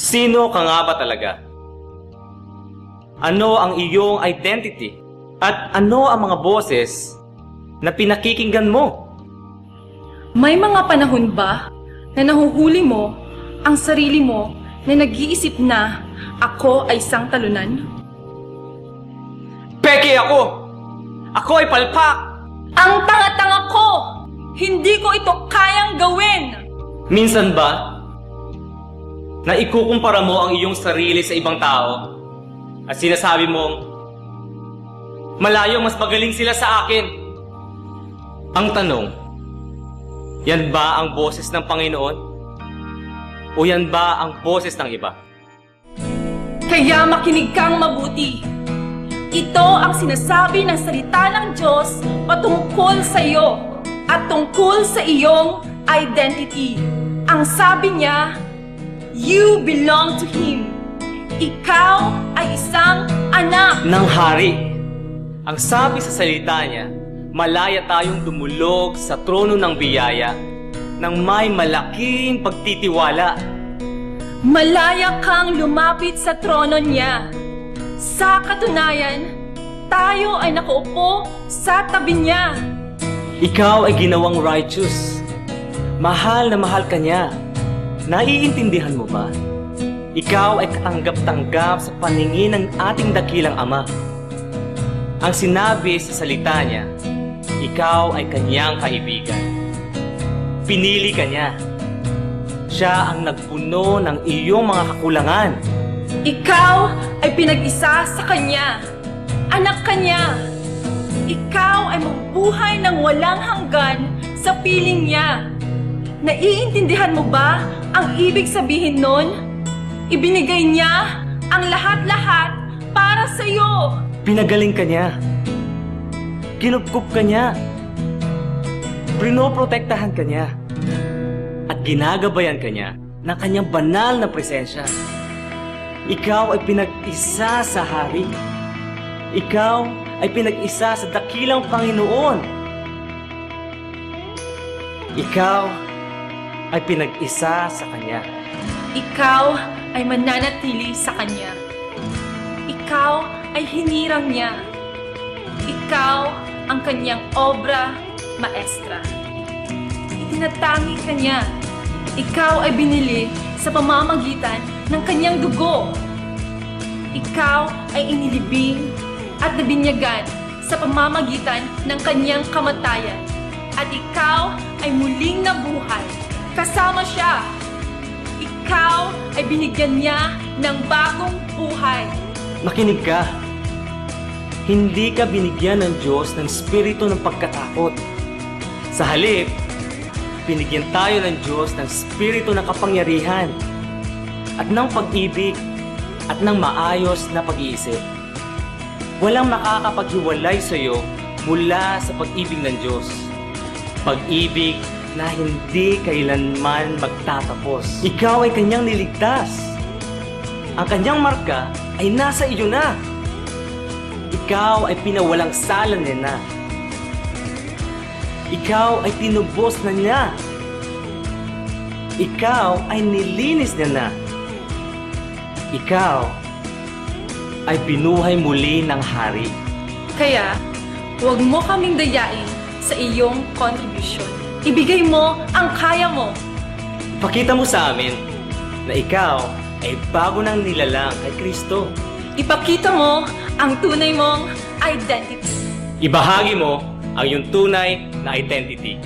Sino ka nga ba talaga? Ano ang iyong identity? At ano ang mga boses na pinakikinggan mo? May mga panahon ba na nahuhuli mo ang sarili mo na nag-iisip na ako ay isang talunan? Peke ako! Ako ay palpak! Ang tanga-tanga ko! Hindi ko ito kayang gawin! Minsan ba, na ikukumpara mo ang iyong sarili sa ibang tao at sinasabi mong, malayo mas magaling sila sa akin. Ang tanong, yan ba ang boses ng Panginoon? O yan ba ang boses ng iba? Kaya makinig kang mabuti. Ito ang sinasabi ng salita ng Diyos patungkol sa iyo at tungkol sa iyong identity. Ang sabi niya, You belong to Him. Ikaw ay isang anak. ng hari. Ang sabi sa salita niya, malaya tayong dumulog sa trono ng biyaya ng may malaking pagtitiwala. Malaya kang lumapit sa trono niya. Sa katunayan, tayo ay nakaupo sa tabi niya. Ikaw ay ginawang righteous. Mahal na mahal ka niya. Naiintindihan mo ba? Ikaw ay katanggap-tanggap sa paningin ng ating dakilang Ama. Ang sinabi sa salita niya, ikaw ay kanyang kaibigan. Pinili ka niya. Siya ang nagpuno ng iyong mga kakulangan. Ikaw ay pinag-isa sa Kanya. Anak Kanya. Ikaw ay mabuhay ng walang hanggan sa piling niya. Naiintindihan mo ba ang ibig sabihin nun? Ibinigay niya ang lahat-lahat para sa iyo. Pinagaling ka niya. Kinupkup ka niya. Prinoprotektahan ka niya. At ginagabayan ka niya ng kanyang banal na presensya. Ikaw ay pinag-isa sa hari. Ikaw ay pinag-isa sa dakilang Panginoon. Ikaw ay pinag-isa sa Kanya. Ikaw ay mananatili sa Kanya. Ikaw ay hinirang niya. Ikaw ang kanyang obra maestra. Itinatangi ka niya. Ikaw ay binili sa pamamagitan ng kanyang dugo. Ikaw ay inilibing at nabinyagan sa pamamagitan ng kanyang kamatayan. At ikaw ay muling nabuhay. Kasama siya ikaw ay binigyan niya ng bagong buhay. Makinig ka. Hindi ka binigyan ng Diyos ng spirito ng pagkatakot. Sa halip, binigyan tayo ng Diyos ng spirito ng kapangyarihan at ng pag-ibig at ng maayos na pag-iisip. Walang makakapaghiwalay sa iyo mula sa pag-ibig ng Diyos. Pag-ibig na hindi kailanman magtatapos. Ikaw ay kanyang niligtas. Ang kanyang marka ay nasa iyo na. Ikaw ay pinawalang sala niya na. Ikaw ay tinubos na niya. Ikaw ay nilinis niya na. Ikaw ay binuhay muli ng hari. Kaya, huwag mo kaming dayain sa iyong contribution. Ibigay mo ang kaya mo. Pakita mo sa amin na ikaw ay bago ng nilalang kay Kristo. Ipakita mo ang tunay mong identity. Ibahagi mo ang iyong tunay na identity.